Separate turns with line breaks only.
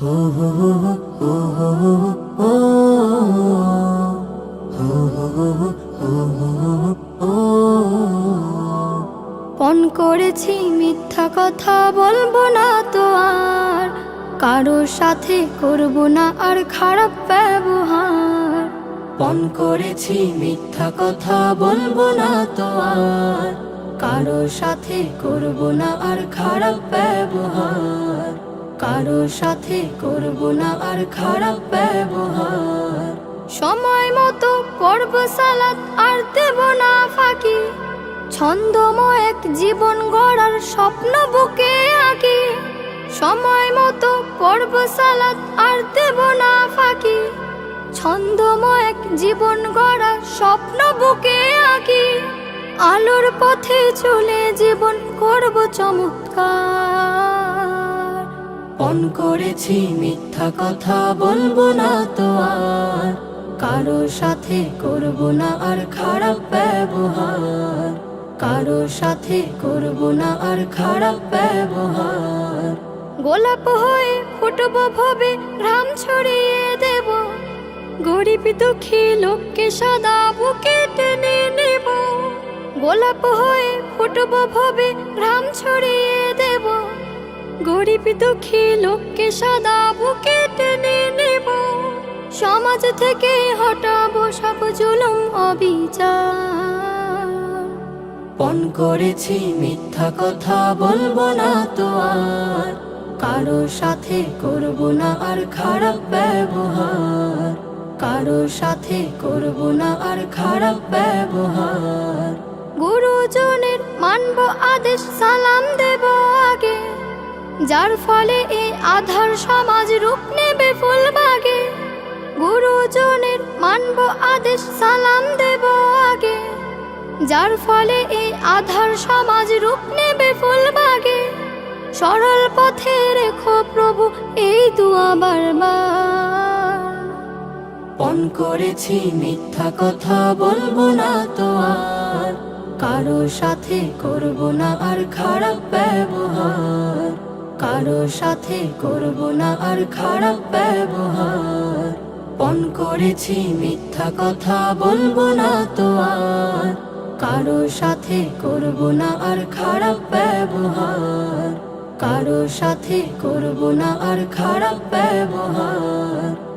পণ করেছি মিথ্যা কথা বলব না তো আর। কারোর সাথে করব না আর খারাপ ব্যবহার।
পণ করেছি মিথ্যা কথা বলব না তো আর। কারোর সাথে করব না আর খারাপ ব্যবহার। কারোর সাথে করব না আর খারাপ ব্যবহার।
সময় মতো পর্ব সালাত আর দেব না ফাঁকি। ছন্দময় এক জীবন গড়ার স্বপ্ন বুকে আঁকি। সময় মতো পর্ব সালাত আর দেব না ফাঁকি। ছন্দময় এক জীবন গড়ার স্বপ্ন বুকে আঁকি। আলোর পথে চলে জীবন করব চমৎকার।
পণ করেছি, মিথ্যা কথা বলব না তো আর। কারোর সাথে করব না আর খারাপ ব্যবহার। কারোর সাথে করব না আর খারাপ ব্যবহার।
গোলাপ হয়ে ফুটব ভবে রাম ছড়িয়ে দেব। গরিব দুঃখী লোককে সাদা বুকে টেনে নেব। গোলাপ হয়ে ফুটব ভবে রাম ছড়িয়ে গরিব দুঃখী লোককে সদা বুকে টেনে নেব। সমাজ থেকে হটাবো সব জুলুম অবিচার।
পণ করেছি মিথ্যা কথা বলব না তো আর। কারোর সাথে করব না আর খারাপ ব্যবহার। কারোর সাথে করব না আর খারাপ ব্যবহার।
গুরুজনের মানব আদেশ সালাম আগে যার ফলে এই আধার সমাজ রূপ নেবে ফুলবাগে। গুরুজনের মানব আদেশ সালাম দেব আগে। যার ফলে এই আধার সমাজ রূপ নেবে ফুলবাগে। সরল পথে রেখো প্রভু, এই দুয়া বারবার।
পণ করেছি মিথ্যা কথা বলব না তো আর। কারোর সাথে করব না আর খারাপ ব্যবহার। কারোর সাথে করব না আর খারাপ ব্যবহার। পণ করেছি, মিথ্যা কথা বলব না তো আর। কারও সাথে করব না আর খারাপ ব্যবহার। কারও সাথে করব না আর খারাপ ব্যবহার।